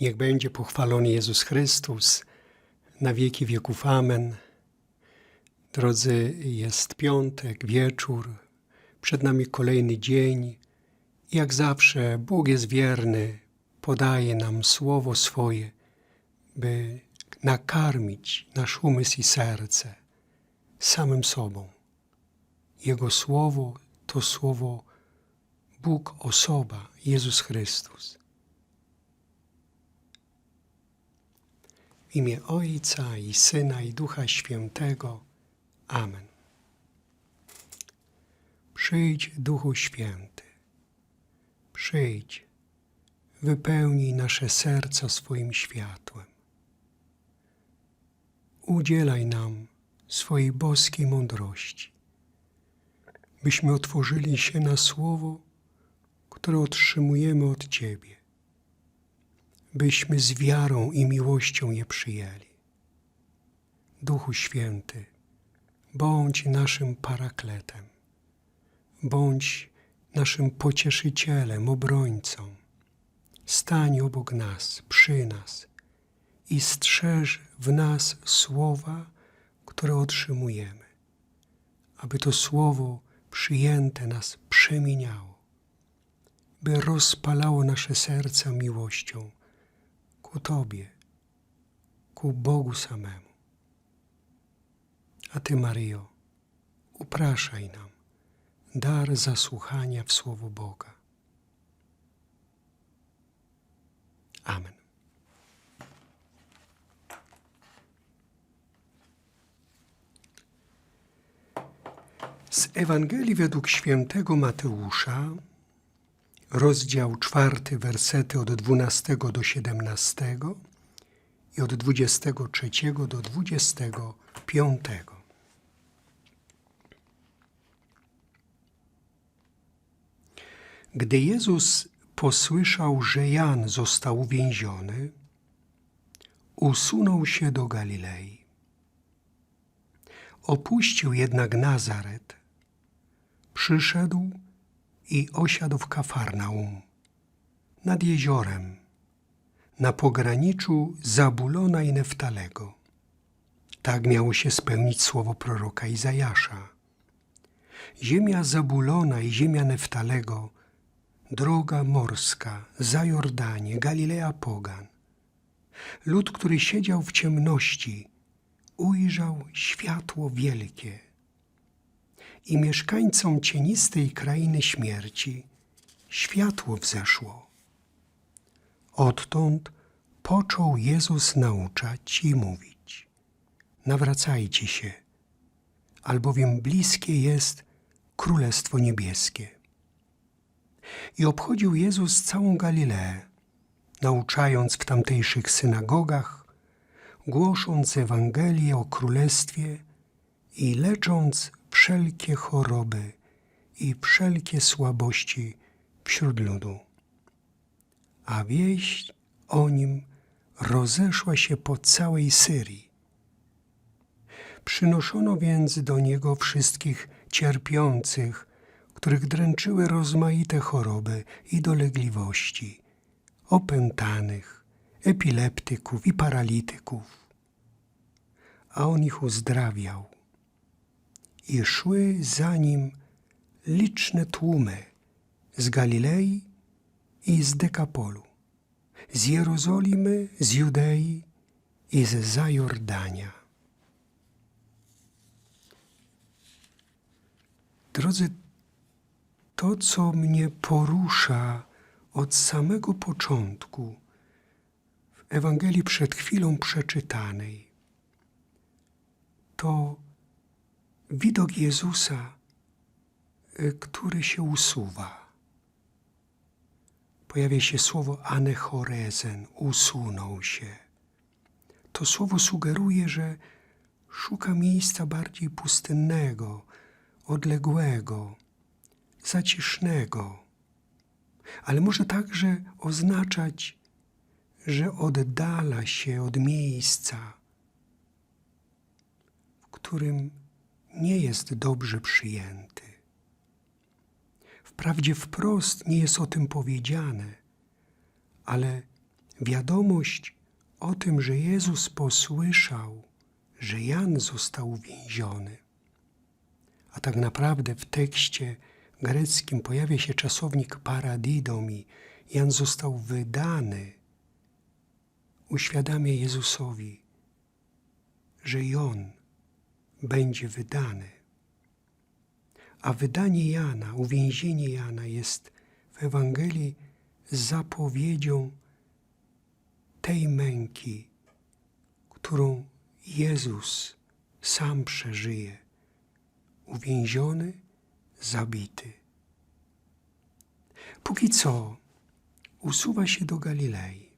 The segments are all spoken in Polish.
Niech będzie pochwalony Jezus Chrystus na wieki wieków. Amen. Drodzy, jest piątek, wieczór, przed nami kolejny dzień. Jak zawsze, Bóg jest wierny, podaje nam słowo swoje, by nakarmić nasz umysł i serce samym sobą. Jego słowo to słowo Bóg, osoba, Jezus Chrystus. Imię Ojca i Syna i Ducha Świętego. Amen. Przyjdź, Duchu Święty. Przyjdź, wypełnij nasze serca swoim światłem. Udzielaj nam swojej boskiej mądrości, byśmy otworzyli się na słowo, które otrzymujemy od Ciebie, byśmy z wiarą i miłością je przyjęli. Duchu Święty, bądź naszym parakletem, bądź naszym pocieszycielem, obrońcą. Stań obok nas, przy nas i strzeż w nas słowa, które otrzymujemy, aby to słowo przyjęte nas przemieniało, by rozpalało nasze serca miłością ku Tobie, ku Bogu samemu. A Ty, Maryjo, upraszaj nam dar zasłuchania w Słowo Boga. Amen. Z Ewangelii według świętego Mateusza, rozdział czwarty, wersety od 12 do 17 i od 23 do 25. Gdy Jezus posłyszał, że Jan został uwięziony, usunął się do Galilei. Opuścił jednak Nazaret, przyszedł i osiadł w Kafarnaum, nad jeziorem, na pograniczu Zabulona i Neftalego. Tak miało się spełnić słowo proroka Izajasza. Ziemia Zabulona i ziemia Neftalego, droga morska, za Jordanie, Galilea Pogan. Lud, który siedział w ciemności, ujrzał światło wielkie. I mieszkańcom cienistej krainy śmierci światło wzeszło. Odtąd począł Jezus nauczać i mówić: Nawracajcie się, albowiem bliskie jest Królestwo Niebieskie. I obchodził Jezus całą Galileę, nauczając w tamtejszych synagogach, głosząc Ewangelię o Królestwie i lecząc wszelkie choroby i wszelkie słabości wśród ludu. A wieść o nim rozeszła się po całej Syrii. Przynoszono więc do niego wszystkich cierpiących, których dręczyły rozmaite choroby i dolegliwości, opętanych, epileptyków i paralityków. A on ich uzdrawiał. I szły za nim liczne tłumy z Galilei i z Dekapolu, z Jerozolimy, z Judei i z Zajordania. Drodzy, to, co mnie porusza od samego początku w Ewangelii przed chwilą przeczytanej, to widok Jezusa, y, który się usuwa. Pojawia się słowo anechorezen, usunął się. To słowo sugeruje, że szuka miejsca bardziej pustynnego, odległego, zacisznego, ale może także oznaczać, że oddala się od miejsca, w którym nie jest dobrze przyjęty. Wprawdzie wprost nie jest o tym powiedziane, ale wiadomość o tym, że Jezus posłyszał, że Jan został uwięziony. A tak naprawdę w tekście greckim pojawia się czasownik paradidom i Jan został wydany. Uświadamia Jezusowi, że i on będzie wydany. A wydanie Jana, uwięzienie Jana jest w Ewangelii zapowiedzią tej męki, którą Jezus sam przeżyje, uwięziony, zabity. Póki co usuwa się do Galilei.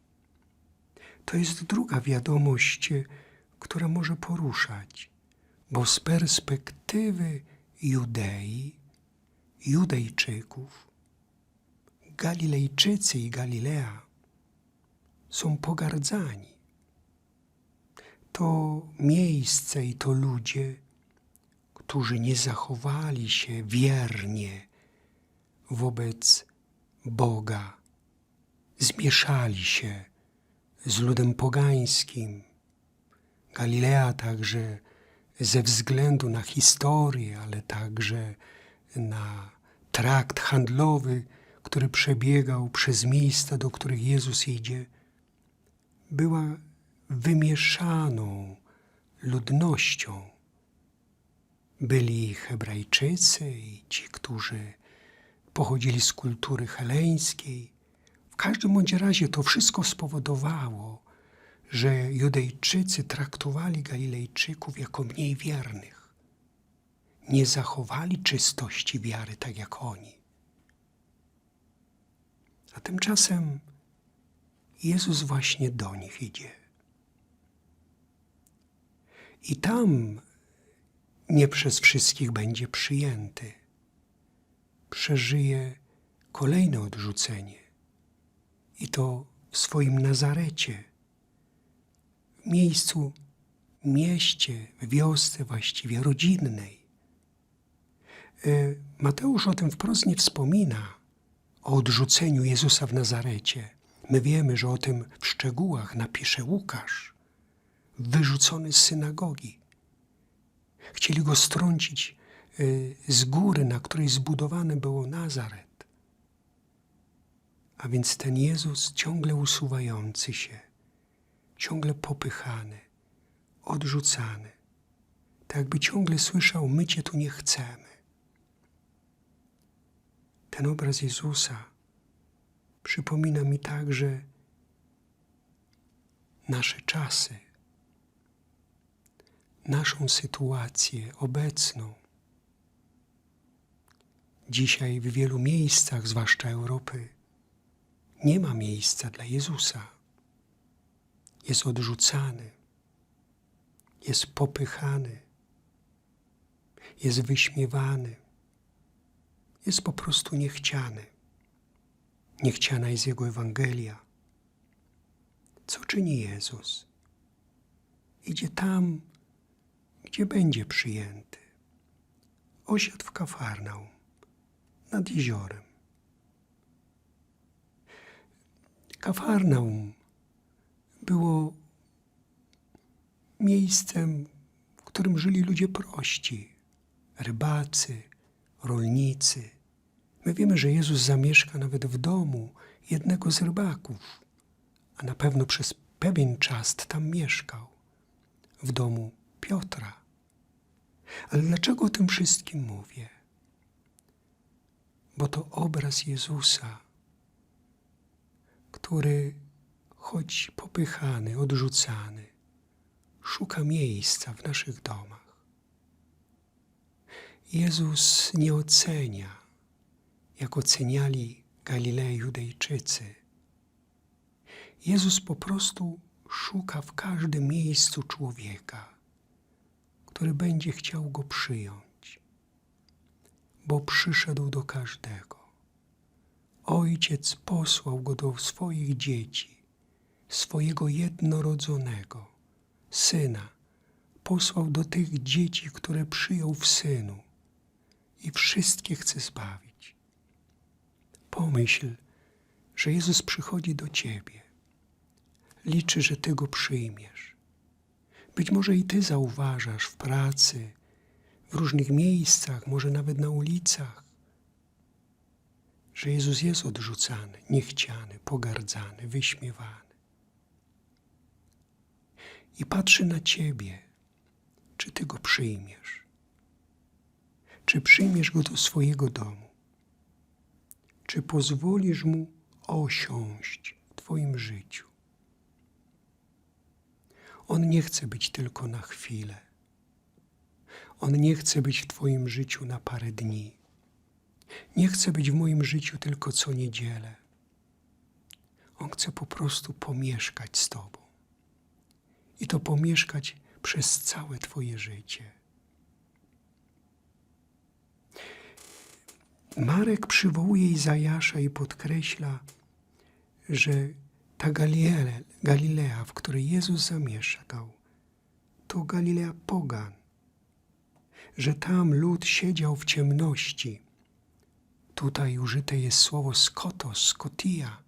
To jest druga wiadomość, która może poruszać, bo z perspektywy Judei, Judejczyków, Galilejczycy i Galilea są pogardzani. To miejsce i to ludzie, którzy nie zachowali się wiernie wobec Boga, zmieszali się z ludem pogańskim. Galilea także ze względu na historię, ale także na trakt handlowy, który przebiegał przez miejsca, do których Jezus idzie, była wymieszaną ludnością. Byli Hebrajczycy i ci, którzy pochodzili z kultury heleńskiej. W każdym bądź razie to wszystko spowodowało, że Judejczycy traktowali Galilejczyków jako mniej wiernych. Nie zachowali czystości wiary tak jak oni. A tymczasem Jezus właśnie do nich idzie. I tam nie przez wszystkich będzie przyjęty. Przeżyje kolejne odrzucenie. I to w swoim Nazarecie, miejscu, mieście, wiosce właściwie rodzinnej. E, Mateusz o tym wprost nie wspomina, o odrzuceniu Jezusa w Nazarecie. My wiemy, że o tym w szczegółach napisze Łukasz, wyrzucony z synagogi. Chcieli go strącić y, z góry, na której zbudowany było Nazaret. A więc ten Jezus ciągle usuwający się, ciągle popychany, odrzucany, tak jakby ciągle słyszał: My Cię tu nie chcemy. Ten obraz Jezusa przypomina mi także nasze czasy naszą sytuację obecną. Dzisiaj w wielu miejscach, zwłaszcza Europy, nie ma miejsca dla Jezusa. Jest odrzucany, jest popychany, jest wyśmiewany, jest po prostu niechciany. Niechciana jest Jego Ewangelia. Co czyni Jezus? Idzie tam, gdzie będzie przyjęty. Osiadł w Kafarnaum, nad jeziorem. Kafarnaum było miejscem, w którym żyli ludzie prości, rybacy, rolnicy. My wiemy, że Jezus zamieszka nawet w domu jednego z rybaków, a na pewno przez pewien czas tam mieszkał, w domu Piotra. Ale dlaczego o tym wszystkim mówię? Bo to obraz Jezusa, który choć popychany, odrzucany, szuka miejsca w naszych domach. Jezus nie ocenia, jak oceniali Galilei Judejczycy. Jezus po prostu szuka w każdym miejscu człowieka który będzie chciał go przyjąć, bo przyszedł do każdego. Ojciec posłał go do swoich dzieci, swojego jednorodzonego syna. Posłał do tych dzieci, które przyjął w synu i wszystkie chce zbawić. Pomyśl, że Jezus przychodzi do ciebie, liczy, że Ty go przyjmiesz. Być może i Ty zauważasz w pracy, w różnych miejscach, może nawet na ulicach, że Jezus jest odrzucany, niechciany, pogardzany, wyśmiewany. I patrzy na Ciebie, czy Ty go przyjmiesz. Czy przyjmiesz go do swojego domu? Czy pozwolisz mu osiąść w Twoim życiu? On nie chce być tylko na chwilę. On nie chce być w Twoim życiu na parę dni. Nie chce być w moim życiu tylko co niedzielę. On chce po prostu pomieszkać z Tobą. I to pomieszkać przez całe Twoje życie. Marek przywołuje Izajasza i podkreśla, że ta Galilea, Galilea, w której Jezus zamieszkał, to Galilea pogan, że tam lud siedział w ciemności. Tutaj użyte jest słowo skotos, skotia,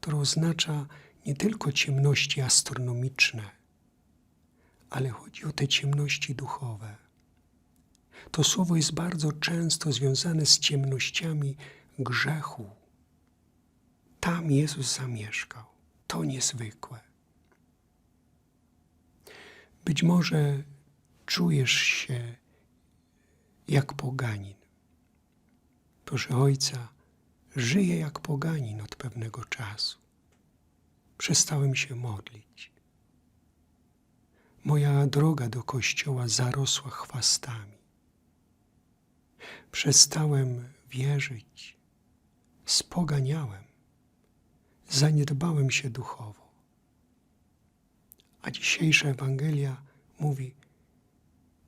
które oznacza nie tylko ciemności astronomiczne, ale chodzi o te ciemności duchowe. To słowo jest bardzo często związane z ciemnościami grzechu. Tam Jezus zamieszkał. To niezwykłe. Być może czujesz się jak poganin. Proszę Ojca, żyję jak poganin od pewnego czasu. Przestałem się modlić. Moja droga do kościoła zarosła chwastami. Przestałem wierzyć, spoganiałem, zaniedbałem się duchowo. A dzisiejsza Ewangelia mówi,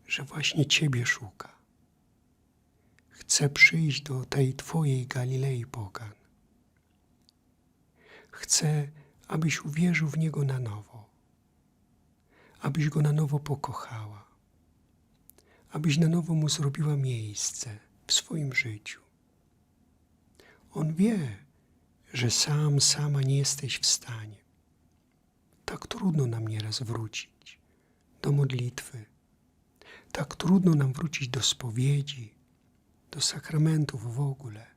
że właśnie Ciebie szuka. Chce przyjść do tej Twojej Galilei pogan. Chce, abyś uwierzył w Niego na nowo, abyś Go na nowo pokochała, abyś na nowo Mu zrobiła miejsce w swoim życiu. On wie, że sam, sama nie jesteś w stanie. Tak trudno nam nieraz wrócić do modlitwy. Tak trudno nam wrócić do spowiedzi, do sakramentów w ogóle.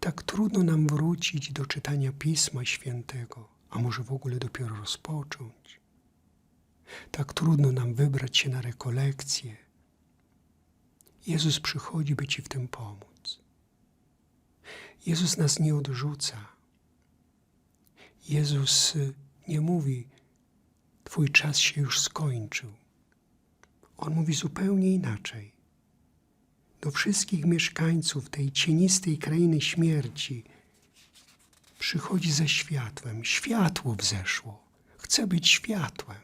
Tak trudno nam wrócić do czytania Pisma Świętego, a może w ogóle dopiero rozpocząć. Tak trudno nam wybrać się na rekolekcje. Jezus przychodzi, by Ci w tym pomóc. Jezus nas nie odrzuca. Jezus y, nie mówi, Twój czas się już skończył. On mówi zupełnie inaczej. Do wszystkich mieszkańców tej cienistej krainy śmierci przychodzi ze światłem. Światło wzeszło. Chce być światłem.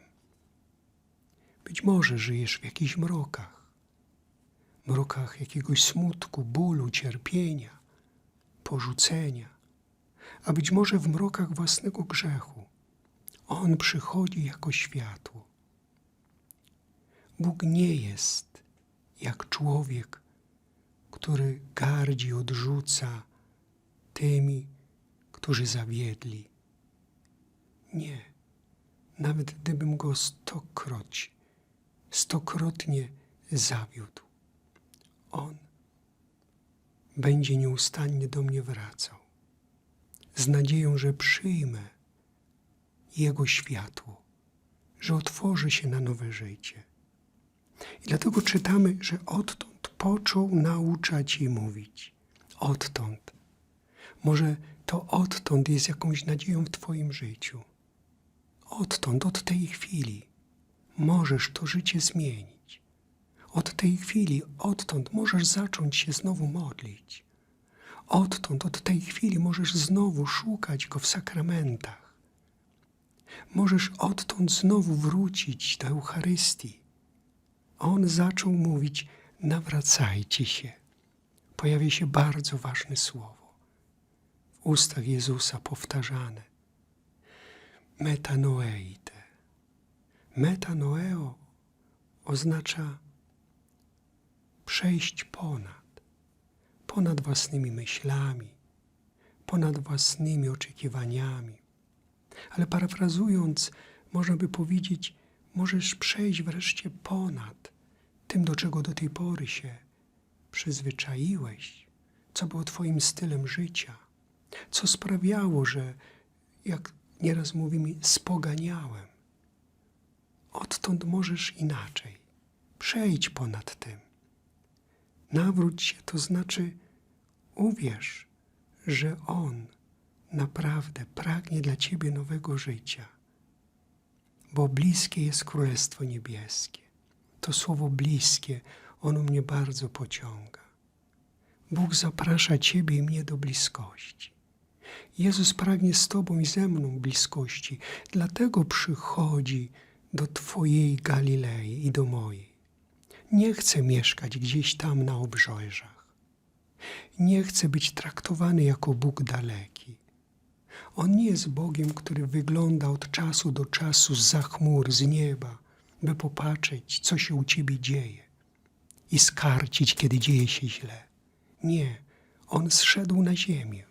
Być może żyjesz w jakichś mrokach, mrokach jakiegoś smutku, bólu, cierpienia, porzucenia, a być może w mrokach własnego grzechu. On przychodzi jako światło. Bóg nie jest jak człowiek, który gardzi, odrzuca tymi, którzy zawiedli. Nie, nawet gdybym go stokroć, stokrotnie zawiódł, on będzie nieustannie do mnie wracał, z nadzieją, że przyjmę Jego światło, że otworzy się na nowe życie. I dlatego czytamy, że odtąd począł nauczać i mówić. Odtąd. Może to odtąd jest jakąś nadzieją w Twoim życiu. Odtąd, od tej chwili możesz to życie zmienić. Od tej chwili, odtąd możesz zacząć się znowu modlić. Odtąd, od tej chwili możesz znowu szukać Go w sakramentach. Możesz odtąd znowu wrócić do Eucharystii. On zaczął mówić: nawracajcie się. Pojawia się bardzo ważne słowo. W ustach Jezusa powtarzane. Metanoeite. Metanoeo oznacza przejść ponad, ponad własnymi myślami, ponad własnymi oczekiwaniami, Ale parafrazując, można by powiedzieć, możesz przejść wreszcie ponad tym, do czego do tej pory się przyzwyczaiłeś, co było Twoim stylem życia, co sprawiało, że, jak nieraz mówimy, spoganiałem. Odtąd możesz inaczej. Przejdź ponad tym. Nawróć się, to znaczy uwierz, że On naprawdę pragnie dla Ciebie nowego życia, bo bliskie jest Królestwo Niebieskie. To słowo bliskie, ono mnie bardzo pociąga. Bóg zaprasza Ciebie i mnie do bliskości. Jezus pragnie z Tobą i ze mną bliskości, dlatego przychodzi do Twojej Galilei i do mojej. Nie chce mieszkać gdzieś tam na obrzeżach. Nie chce być traktowany jako Bóg daleki. On nie jest Bogiem, który wygląda od czasu do czasu z chmur, z nieba, by popatrzeć, co się u Ciebie dzieje i skarcić, kiedy dzieje się źle. Nie, On zszedł na ziemię.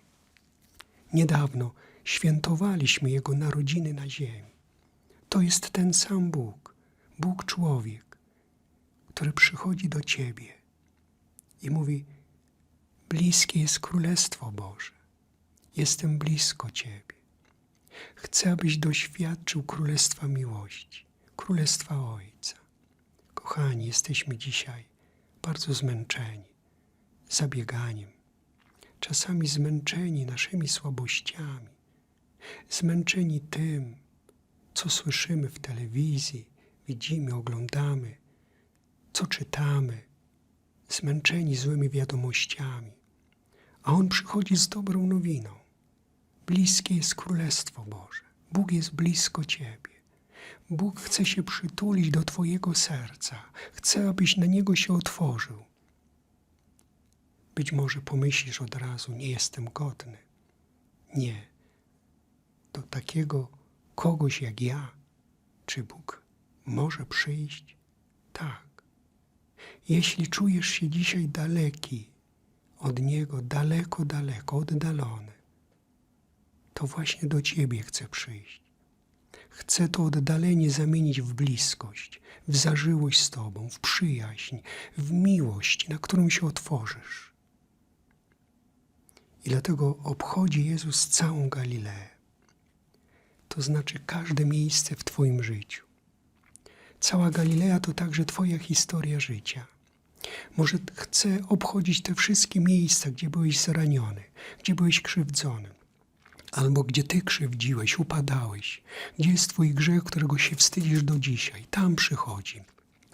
Niedawno świętowaliśmy Jego narodziny na ziemi. To jest ten sam Bóg, Bóg człowiek, który przychodzi do Ciebie i mówi: Bliskie jest Królestwo Boże. Jestem blisko Ciebie. Chcę, abyś doświadczył Królestwa miłości, Królestwa Ojca. Kochani, jesteśmy dzisiaj bardzo zmęczeni zabieganiem, czasami zmęczeni naszymi słabościami, zmęczeni tym, co słyszymy w telewizji, widzimy, oglądamy, co czytamy, zmęczeni złymi wiadomościami. A On przychodzi z dobrą nowiną. Bliskie jest Królestwo Boże. Bóg jest blisko Ciebie. Bóg chce się przytulić do Twojego serca. Chce, abyś na Niego się otworzył. Być może pomyślisz od razu, nie jestem godny. Nie. Do takiego kogoś jak ja, czy Bóg może przyjść? Tak. Jeśli czujesz się dzisiaj daleki od Niego, daleko, daleko, oddalony, to właśnie do Ciebie chce przyjść. Chcę to oddalenie zamienić w bliskość, w zażyłość z Tobą, w przyjaźń, w miłość, na którą się otworzysz. I dlatego obchodzi Jezus całą Galileę. To znaczy każde miejsce w Twoim życiu. Cała Galilea to także Twoja historia życia. Może chce obchodzić te wszystkie miejsca, gdzie byłeś zraniony, gdzie byłeś krzywdzony, albo gdzie Ty krzywdziłeś, upadałeś, gdzie jest Twój grzech, którego się wstydzisz do dzisiaj. Tam przychodzi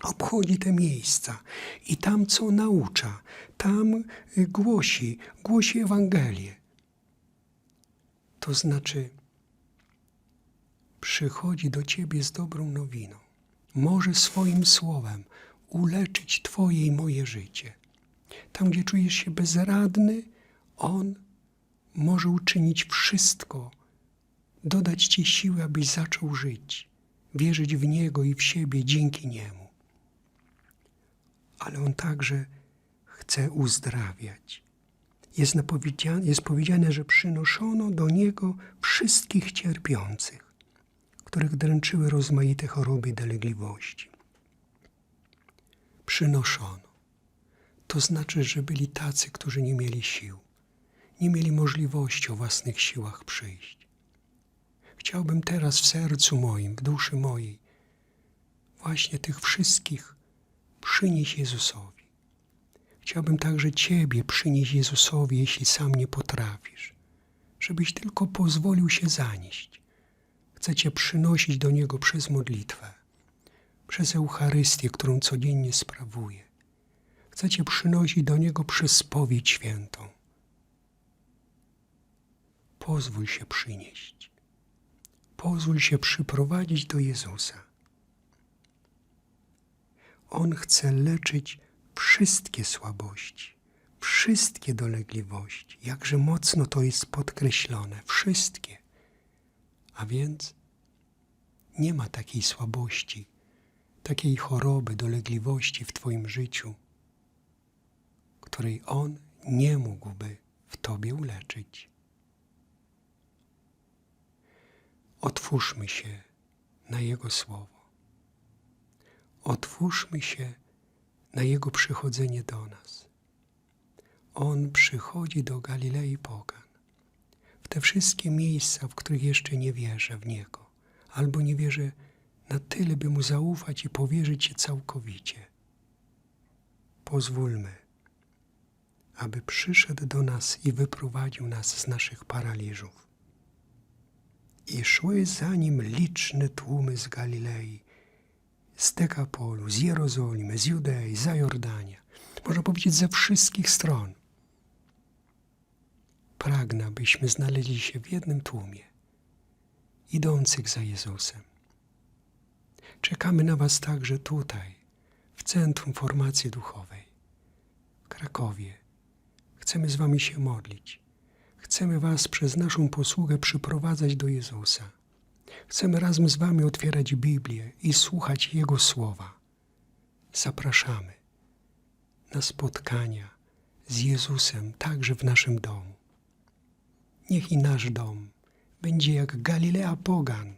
obchodzi te miejsca i tam co naucza, tam y, głosi, głosi Ewangelię. To znaczy, przychodzi do Ciebie z dobrą nowiną. Może swoim słowem uleczyć Twoje i moje życie. Tam, gdzie czujesz się bezradny, On może uczynić wszystko, dodać Ci siły, abyś zaczął żyć, wierzyć w Niego i w siebie dzięki Niemu ale On także chce uzdrawiać. Jest, jest powiedziane, że przynoszono do Niego wszystkich cierpiących, których dręczyły rozmaite choroby i dolegliwości. Przynoszono. To znaczy, że byli tacy, którzy nie mieli sił, nie mieli możliwości o własnych siłach przyjść. Chciałbym teraz w sercu moim, w duszy mojej, właśnie tych wszystkich przynieść Jezusowi. Chciałbym także Ciebie przynieść Jezusowi, jeśli sam nie potrafisz, żebyś tylko pozwolił się zanieść. Chcę Cię przynosić do Niego przez modlitwę, przez Eucharystię, którą codziennie sprawuję. Chcę Cię przynosić do Niego przez spowiedź świętą. Pozwól się przynieść. Pozwól się przyprowadzić do Jezusa. On chce leczyć wszystkie słabości, wszystkie dolegliwości. Jakże mocno to jest podkreślone. Wszystkie. A więc nie ma takiej słabości, takiej choroby, dolegliwości w Twoim życiu, której On nie mógłby w Tobie uleczyć. Otwórzmy się na Jego Słowo. Otwórzmy się na Jego przychodzenie do nas. On przychodzi do Galilei Pogan, w te wszystkie miejsca, w których jeszcze nie wierzę w Niego, albo nie wierzę na tyle, by Mu zaufać i powierzyć się całkowicie. Pozwólmy, aby przyszedł do nas i wyprowadził nas z naszych paraliżów. I szły za nim liczne tłumy z Galilei, z Dekapolu, z Jerozolimy, z Judei, za Jordania, można powiedzieć ze wszystkich stron. Pragnę, byśmy znaleźli się w jednym tłumie, idących za Jezusem. Czekamy na Was także tutaj, w Centrum Formacji Duchowej, w Krakowie. Chcemy z Wami się modlić. Chcemy Was przez naszą posługę przyprowadzać do Jezusa. Chcemy razem z Wami otwierać Biblię i słuchać Jego słowa. Zapraszamy na spotkania z Jezusem także w naszym domu. Niech i nasz dom będzie jak Galilea Pogan,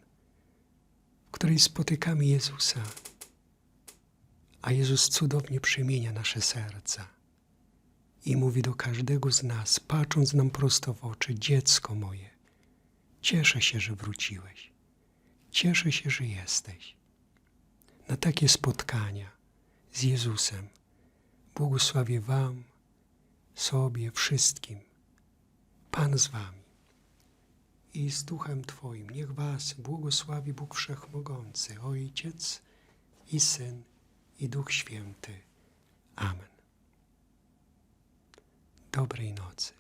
w której spotykamy Jezusa, a Jezus cudownie przemienia nasze serca i mówi do każdego z nas, patrząc nam prosto w oczy, dziecko moje, cieszę się, że wróciłeś. Cieszę się, że jesteś. Na takie spotkania z Jezusem błogosławię Wam, sobie, wszystkim. Pan z Wami i z Duchem Twoim. Niech Was błogosławi Bóg Wszechmogący, Ojciec i Syn i Duch Święty. Amen. Dobrej nocy.